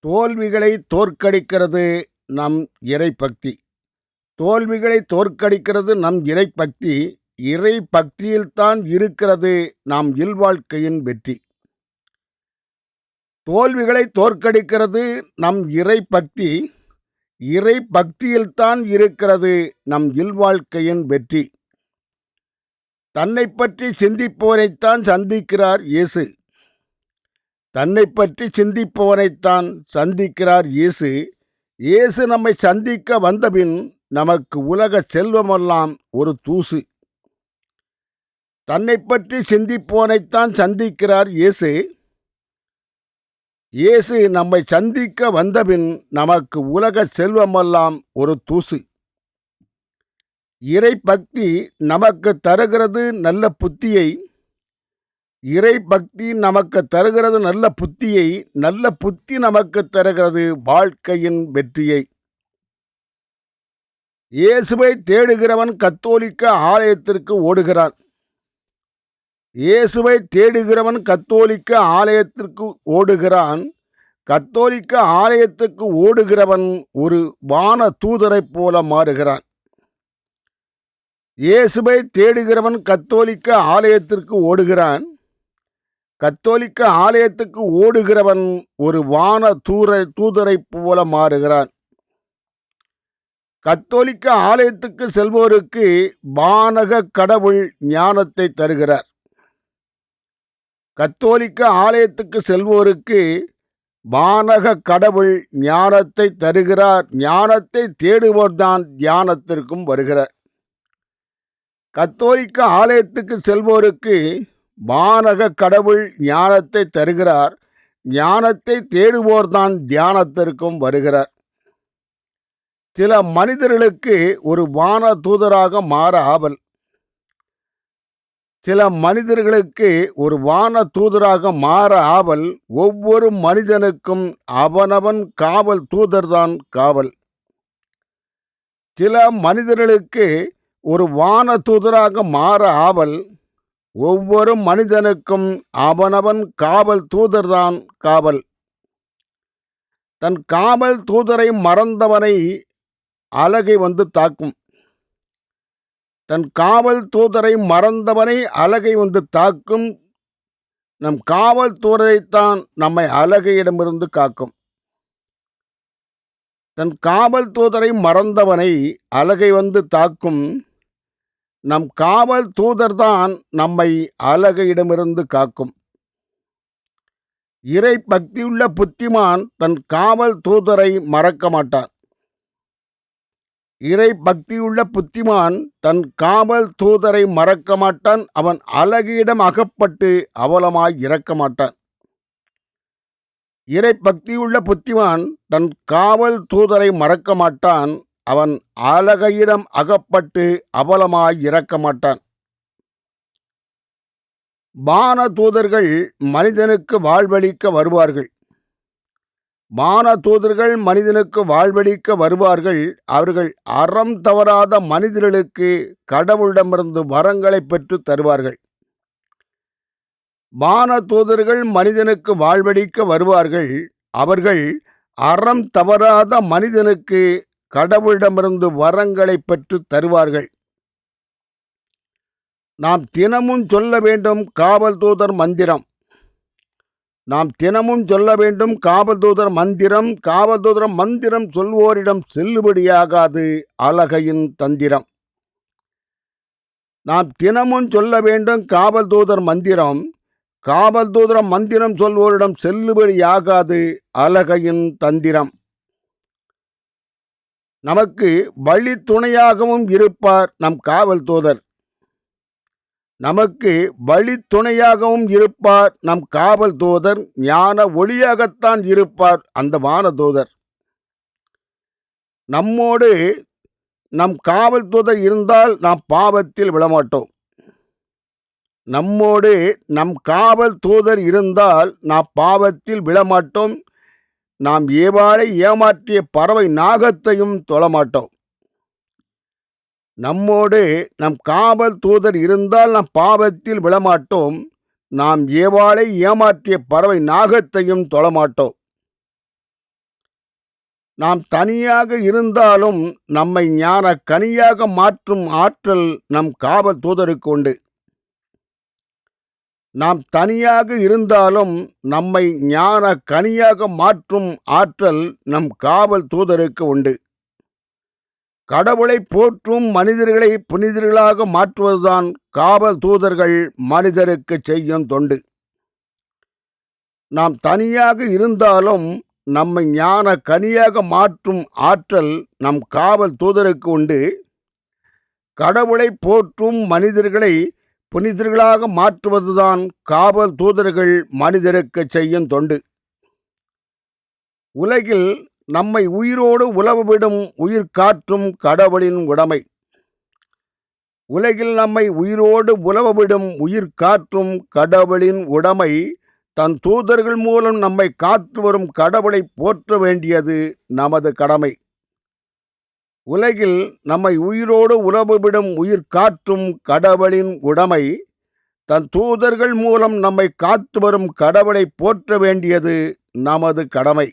தோல்விகளை தோற்கடிக்கிறது நம் இறைபக்தி. தோல்விகளை தோற்கடிக்கிறது நம் இறைபக்தி இறை பக்தியில்தான் இருக்கிறது நாம் இல்வாழ்க்கையின் வெற்றி. தோல்விகளை தோற்கடிக்கிறது நம் இறை பக்தி இறை பக்தியில்தான் இருக்கிறது நம் இல்வாழ்க்கையின் வெற்றி. தன்னை பற்றி சிந்திப்பவரைத்தான் சந்திக்கிறார் இயேசு. தன்னை பற்றி சிந்திப்பவனைத்தான் சந்திக்கிறார் இயேசு. இயேசு நம்மை சந்திக்க வந்தபின் நமக்கு உலக செல்வமெல்லாம் ஒரு தூசு. தன்னை பற்றி சிந்திப்பவனைத்தான் சந்திக்கிறார் இயேசு. இயேசு நம்மை சந்திக்க வந்தபின் நமக்கு உலக செல்வமெல்லாம் ஒரு தூசு. இறை பக்தி நமக்கு தருகிறது நல்ல புத்தியை இறை பக்தி நமக்கு தருகிறது நல்ல புத்தியை நல்ல புத்தி நமக்கு தருகிறது வாழ்க்கையின் வெற்றியை. இயேசுவை தேடுகிறவன் கத்தோலிக்க ஆலயத்திற்கு ஓடுகிறான். இயேசுவை தேடுகிறவன் கத்தோலிக்க ஆலயத்திற்கு ஓடுகிறான். கத்தோலிக்க ஆலயத்துக்கு ஓடுகிறவன் ஒரு வான தூதரைப் போல மாறுகிறான். இயேசுவை தேடுகிறவன் கத்தோலிக்க ஆலயத்திற்கு ஓடுகிறான். கத்தோலிக்க ஆலயத்துக்கு ஓடுகிறவன் ஒரு வான தூர தூதரை போல மாறுகிறான். கத்தோலிக்க ஆலயத்துக்கு செல்வோருக்கு வானக கடவுள் ஞானத்தை தருகிறார். கத்தோலிக்க ஆலயத்துக்கு செல்வோருக்கு வானக கடவுள் ஞானத்தை தருகிறார். ஞானத்தை தேடுவோர்தான் தியானத்திற்கும் வருகிறார். கத்தோலிக்க ஆலயத்துக்கு செல்வோருக்கு வானக கடவுள் ஞானத்தை தருகிறார். ஞானத்தை தேடுவோர்தான் தியானத்திற்கும் வருகிறார். சில மனிதர்களுக்கு ஒரு வான தூதராக மாற ஆவல். சில மனிதர்களுக்கு ஒரு வான தூதராக மாற ஆவல். ஒவ்வொரு மனிதனுக்கும் அவனவன் காவல் தூதர்தான் காவல். சில மனிதர்களுக்கு ஒரு வான தூதராக மாற ஆவல். ஒவ்வொரு மனிதனுக்கும் அவனவன் காவல் தூதர்தான் காவல். தன் காவல் தூதரை மறந்தவனை அழகை வந்து தாக்கும். தன் காவல் தூதரை மறந்தவனை அழகை வந்து தாக்கும். நம் காவல் தூதரைத்தான் நம்மை அழகையிடமிருந்து காக்கும். தன் காவல் தூதரை மறந்தவனை அழகை வந்து தாக்கும். நம் காவல் தூதர்தான் நம்மை அழகையிடமிருந்து காக்கும். இறை பக்தியுள்ள புத்திமான் தன் காவல் தூதரை மறக்க மாட்டான். இறை பக்தியுள்ள புத்திமான் தன் காவல் தூதரை மறக்க மாட்டான். அவன் அழகியிடம் அகப்பட்டு அவலமாய் இறக்க மாட்டான். இறை பக்தியுள்ள புத்திமான் தன் காவல் தூதரை மறக்க மாட்டான். அவன் அழகையிடம் அகப்பட்டு அவலமாய் இறக்க மாட்டான் வான தூதர்கள் மனிதனுக்கு வாழ்வளிக்க வருவார்கள். வான தூதர்கள் மனிதனுக்கு வாழ்வளிக்க வருவார்கள். அவர்கள் அறம் தவறாத மனிதர்களுக்கு கடவுளிடமிருந்து வரங்களை பெற்று தருவார்கள். வான தூதர்கள் மனிதனுக்கு வாழ்வளிக்க வருவார்கள். அவர்கள் அறம் தவறாத மனிதனுக்கு கடவுளிடமிருந்து வரங்களை பெற்று தருவார்கள். நாம் தினமும் சொல்ல வேண்டும் காவல் தூதர் மந்திரம். நாம் தினமும் சொல்ல வேண்டும் காவல் தூதர் மந்திரம். காவல் தூதர் மந்திரம் சொல்வோரிடம் செல்லுபடியாகாது அழகையின் தந்திரம். நாம் தினமும் சொல்ல வேண்டும் காவல் தூதர் மந்திரம். காவல் தூதர மந்திரம் சொல்வோரிடம் செல்லுபடியாகாது அழகையின் தந்திரம். நமக்கு வழி துணையாகவும் இருப்பார் நம் காவல் தூதர். நமக்கு வழி துணையாகவும் இருப்பார் நம் காவல் தூதர் ஞான ஒளியாகத்தான் இருப்பார் அந்த வான தூதர். நம்மோடு நம் காவல் தூதர் இருந்தால் நாம் பாவத்தில் விழமாட்டோம். நம்மோடு நம் காவல் தூதர் இருந்தால் நாம் பாவத்தில் விழமாட்டோம். நாம் ஏவாளை ஏமாற்றிய பறவை நாகத்தையும் தொழமாட்டோம். நம்மோடு நம் காவல் தூதர் இருந்தால் நம் பாவத்தில் விழமாட்டோம். நாம் ஏவாளை ஏமாற்றிய பறவை நாகத்தையும் தொழமாட்டோம். நாம் தனியாக இருந்தாலும் நம்மை ஞான கனியாக மாற்றும் ஆற்றல் நம் காவல் தூதருக்கு உண்டு. நாம் தனியாக இருந்தாலும் நம்மை ஞான கனியாக மாற்றும் ஆற்றல் நம் காவல் தூதருக்கு உண்டு. கடவுளை போற்றும் மனிதர்களை புனிதர்களாக மாற்றுவதுதான் காவல் தூதர்கள் மனிதருக்கு செய்யும் தொண்டு. நாம் தனியாக இருந்தாலும் நம்மை ஞான கனியாக மாற்றும் ஆற்றல் நம் காவல் தூதருக்கு உண்டு. கடவுளை போற்றும் மனிதர்களை புனிதர்களாக மாற்றுவதுதான் காவல் தூதர்கள் மனிதருக்கு செய்யும் தொண்டு. உலகில் நம்மை உயிரோடு உலவவிடும் உயிர் காற்றும் கடவுளின் உடைமை. உலகில் நம்மை உயிரோடு உலவவிடும் உயிர் காற்றும் கடவுளின் உடைமை தன் தூதர்கள் மூலம் நம்மை காத்து வரும் கடவுளை போற்ற வேண்டியது நமது கடமை. உலகில் நம்மை உயிரோடு உறவுவிடும் உயிர் காற்றும் கடவுளின் உடைமை தன் தூதர்கள் மூலம் நம்மை காத்து வரும் கடவுளை போற்ற வேண்டியது நமது கடமை.